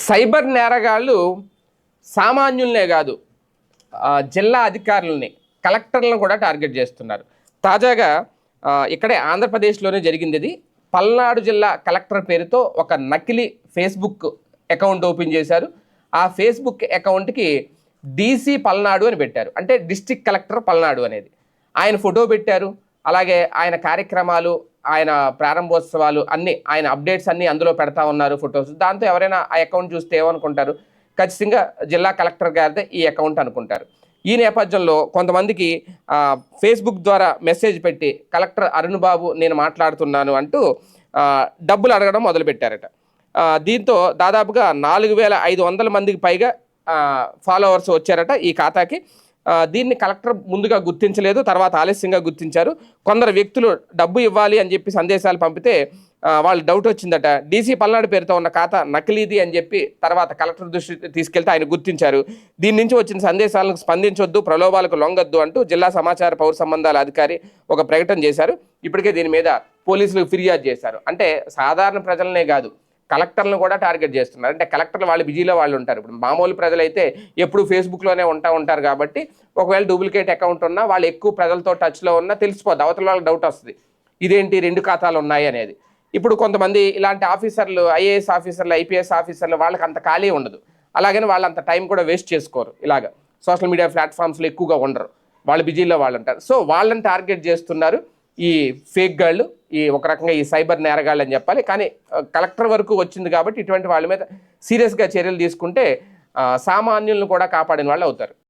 Cyber నేరగాళ్ళు సామాన్యులనే కాదు జిల్లా అధికారులని కలెక్టర్లను కూడా టార్గెట్ చేస్తున్నారు. తాజాగా ఇక్కడే ఆంధ్రప్రదేశ్లోనే జరిగింది ఇది పల్నాడు జిల్లా కలెక్టర్ పేరుతో ఒక నకిలీ ఫేస్బుక్ అకౌంట్ ఓపెన్ చేశారు. ఆ ఫేస్బుక్ అకౌంట్కి డీసీ పల్నాడు అని పెట్టారు. అంటే డిస్ట్రిక్ట్ కలెక్టర్ పల్నాడు అనేది. ఆయన ఫోటో పెట్టారు. అలాగే ఆయన కార్యక్రమాలు ఆయన ప్రారంభోత్సవాలు అన్ని ఆయన అప్డేట్స్ అన్ని అందులో పెడతా ఉన్నారు ఫొటోస్. దాంతో ఎవరైనా ఆ అకౌంట్ చూస్తే ఏమనుకుంటారు? ఖచ్చితంగా జిల్లా కలెక్టర్ గారిదే ఈ అకౌంట్ అనుకుంటారు. ఈ నేపథ్యంలో కొంతమందికి ఫేస్బుక్ ద్వారా మెసేజ్ పెట్టి కలెక్టర్ అరుణ్ బాబు నేను మాట్లాడుతున్నాను అంటూ డబ్బులు అడగడం మొదలుపెట్టారట. దీంతో దాదాపుగా నాలుగు వేల ఐదు వందల మందికి పైగా ఫాలోవర్స్ వచ్చారట ఈ ఖాతాకి. దీన్ని కలెక్టర్ ముందుగా గుర్తించలేదు తర్వాత ఆలస్యంగా గుర్తించారు. కొందరు వ్యక్తులు డబ్బు ఇవ్వాలి అని చెప్పి సందేశాలు పంపితే వాళ్ళు డౌట్ వచ్చిందట. డీసీ పల్నాడు పేరుతో ఉన్న ఖాతా నకిలీది అని చెప్పి తర్వాత కలెక్టర్ దృష్టి తీసుకెళ్తే ఆయన గుర్తించారు. దీని నుంచి వచ్చిన సందేశాలను స్పందించొద్దు ప్రలోభాలకు లొంగొద్దు అంటూ జిల్లా సమాచార పౌర సంబంధాల అధికారి ఒక ప్రకటన చేశారు. ఇప్పటికే దీని మీద పోలీసులకు ఫిర్యాదు చేశారు. అంటే సాధారణ ప్రజలనే కాదు కలెక్టర్లను కూడా టార్గెట్ చేస్తున్నారు. అంటే కలెక్టర్లు వాళ్ళు బిజీలో వాళ్ళు ఉంటారు. ఇప్పుడు మామూలు ప్రజలైతే ఎప్పుడు ఫేస్బుక్లోనే ఉంటా ఉంటారు కాబట్టి ఒకవేళ డూప్లికేట్ అకౌంట్ ఉన్నా వాళ్ళు ఎక్కువ ప్రజలతో టచ్లో ఉన్నా తెలిసిపోద్ది. అవతల వాళ్ళకి డౌట్ వస్తుంది. ఇదేంటి రెండు ఖాతాలు ఉన్నాయి అనేది. ఇప్పుడు కొంతమంది ఇలాంటి ఆఫీసర్లు ఐఏఎస్ ఆఫీసర్లు ఐపీఎస్ ఆఫీసర్లు వాళ్ళకి అంత ఖాళీ ఉండదు. అలాగని వాళ్ళు అంత టైం కూడా వేస్ట్ చేసుకోరు ఇలాగ. సోషల్ మీడియా ప్లాట్ఫామ్స్లో ఎక్కువగా ఉండరు. వాళ్ళు బిజీలో వాళ్ళు ఉంటారు. సో వాళ్ళని టార్గెట్ చేస్తున్నారు ఈ ఫేక్ గాళ్ళు ఈ ఒక రకంగా ఈ సైబర్ నేరగాళ్ళు అని చెప్పాలి. కానీ కలెక్టర్ వరకు వచ్చింది కాబట్టి ఇటువంటి వాళ్ళ మీద సీరియస్గా చర్యలు తీసుకుంటే సామాన్యులను కూడా కాపాడిన వాళ్ళు అవుతారు.